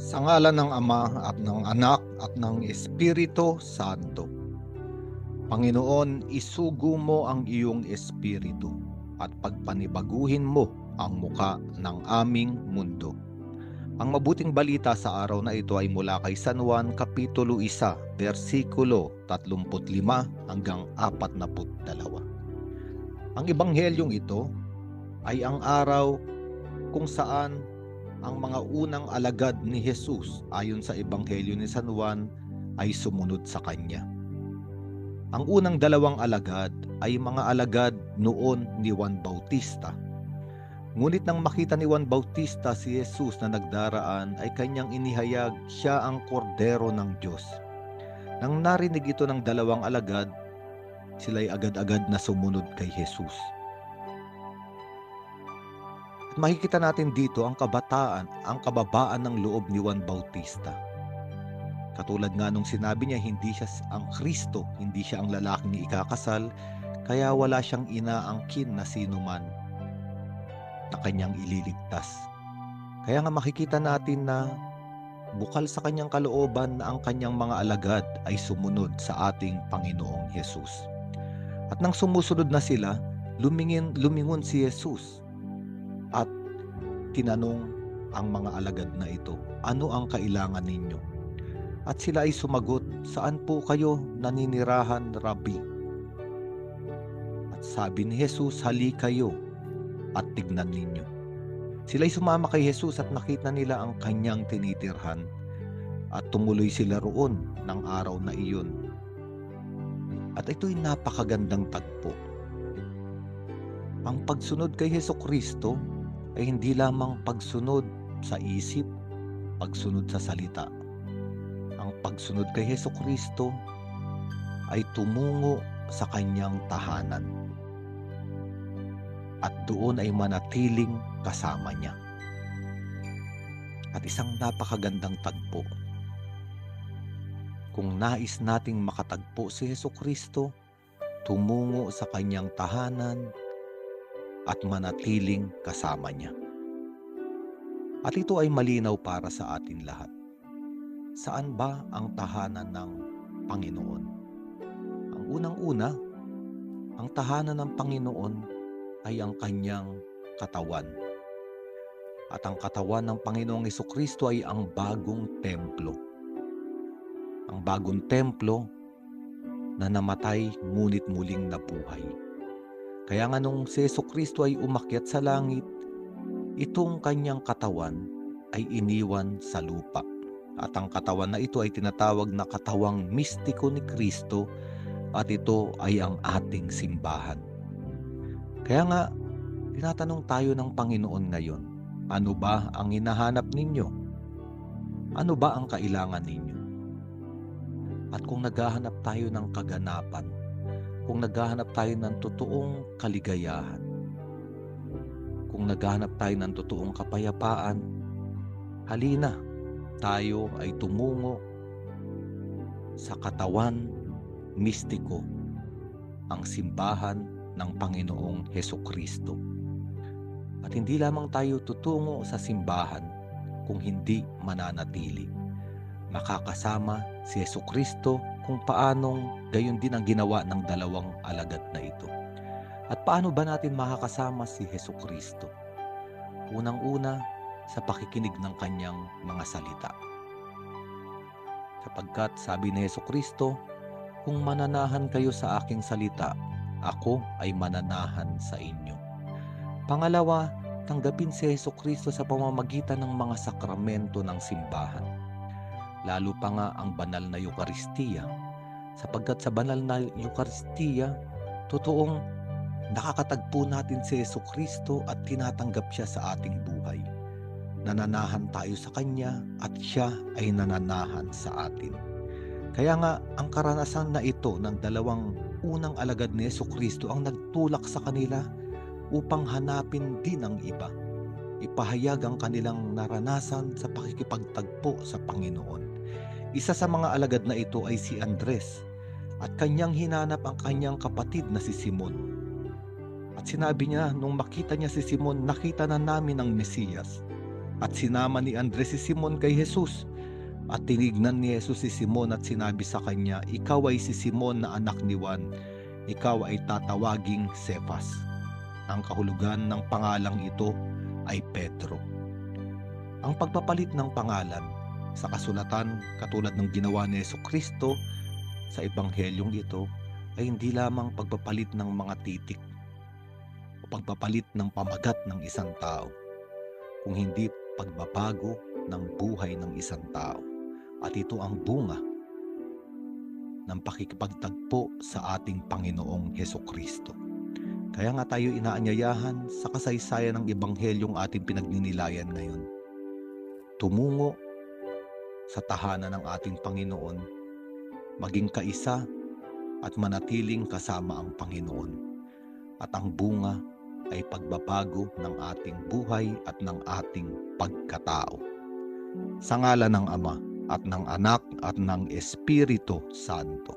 Sa ngalan ng Ama at ng Anak at ng Espiritu Santo. Panginoon, isugo mo ang iyong Espiritu at pagpanibaguhin mo ang muka ng aming mundo. Ang mabuting balita sa araw na ito ay mula kay San Juan Kapitulo 1, versikulo 35 hanggang 42. Ang ebanghelyong ito ay ang araw kung saan ang mga unang alagad ni Jesus ayon sa Ebanghelyo ni San Juan ay sumunod sa kanya. Ang unang dalawang alagad ay mga alagad noon ni Juan Bautista. Ngunit nang makita ni Juan Bautista si Jesus na nagdaraan ay kanyang inihayag siya ang kordero ng Diyos. Nang narinig ito ng dalawang alagad, sila'y agad-agad na sumunod kay Jesus. At makikita natin dito ang kabataan, ang kababaan ng loob ni Juan Bautista. Katulad nga nung sinabi niya, hindi siya ang Kristo, hindi siya ang lalaking ikakasal, kaya wala siyang inaangkin na sino man na kanyang ililigtas. Kaya nga makikita natin na bukal sa kanyang kalooban na ang kanyang mga alagad ay sumunod sa ating Panginoong Yesus. At nang sumusunod na sila, lumingin, lumingon si Jesus at tinanong ang mga alagad na ito, ano ang kailangan ninyo? At sila ay sumagot, saan po kayo naninirahan, Rabbi? At sabi ni Jesus, hali kayo at tignan ninyo. Sila ay sumama kay Jesus at nakita nila ang kanyang tinitirhan at tumuloy sila roon ng araw na iyon. At ito'y napakagandang tagpo. Ang pagsunod kay Heso Kristo ay hindi lamang pagsunod sa isip, pagsunod sa salita. Ang pagsunod kay Heso Kristo ay tumungo sa kanyang tahanan. At doon ay manatiling kasama niya. At isang napakagandang tagpo. Kung nais nating makatagpo si Heso Kristo, tumungo sa kanyang tahanan, at manatiling kasama niya. At ito ay malinaw para sa atin lahat. Saan ba ang tahanan ng Panginoon? Ang unang-una, ang tahanan ng Panginoon ay ang kanyang katawan. At ang katawan ng Panginoong Kristo ay ang bagong templo. Ang bagong templo na namatay ngunit muling nabuhay kaya nga nung si Yeso Kristo ay umakyat sa langit, itong kanyang katawan ay iniwan sa lupa. At ang katawan na ito ay tinatawag na katawang mistiko ni Kristo at ito ay ang ating simbahan. Kaya nga, tinatanong tayo ng Panginoon ngayon, ano ba ang hinahanap ninyo? Ano ba ang kailangan ninyo? At kung naghahanap tayo ng kaganapan, kung naghahanap tayo ng totoong kaligayahan, kung naghahanap tayo ng totoong kapayapaan, halina, tayo ay tumungo sa katawan mistiko, ang simbahan ng Panginoong Heso Kristo. At hindi lamang tayo tutungo sa simbahan kung hindi mananatili. Makakasama si Heso Kristo kung paanong gayon din ang ginawa ng dalawang alagad na ito. At paano ba natin makakasama si Heso Kristo? Unang-una, sa pakikinig ng kanyang mga salita. Sapagkat sabi ni Heso Kristo, kung mananahan kayo sa aking salita, ako ay mananahan sa inyo. Pangalawa, tanggapin si Heso Kristo sa pamamagitan ng mga sakramento ng simbahan lalo pa nga ang banal na Eukaristiya. Sapagkat sa banal na Eukaristiya, totoong nakakatagpo natin si Yeso Kristo at tinatanggap siya sa ating buhay. Nananahan tayo sa Kanya at siya ay nananahan sa atin. Kaya nga, ang karanasan na ito ng dalawang unang alagad ni Yeso Kristo ang nagtulak sa kanila upang hanapin din ang iba ipahayag ang kanilang naranasan sa pakikipagtagpo sa Panginoon. Isa sa mga alagad na ito ay si Andres at kanyang hinanap ang kanyang kapatid na si Simon. At sinabi niya nung makita niya si Simon, nakita na namin ang Mesiyas. At sinama ni Andres si Simon kay Jesus. At tinignan ni Jesus si Simon at sinabi sa kanya, Ikaw ay si Simon na anak ni Juan. Ikaw ay tatawaging Cephas. Ang kahulugan ng pangalang ito ay Pedro. Ang pagpapalit ng pangalan sa kasulatan katulad ng ginawa ni Yeso Kristo sa ebanghelyong ito ay hindi lamang pagpapalit ng mga titik o pagpapalit ng pamagat ng isang tao, kung hindi pagbabago ng buhay ng isang tao. At ito ang bunga ng pakikipagtagpo sa ating Panginoong Heso Kristo. Kaya nga tayo inaanyayahan sa kasaysayan ng Ebanghelyong ating pinagninilayan ngayon. Tumungo sa tahanan ng ating Panginoon, maging kaisa at manatiling kasama ang Panginoon. At ang bunga ay pagbabago ng ating buhay at ng ating pagkatao. Sa ngala ng Ama at ng Anak at ng Espiritu Santo.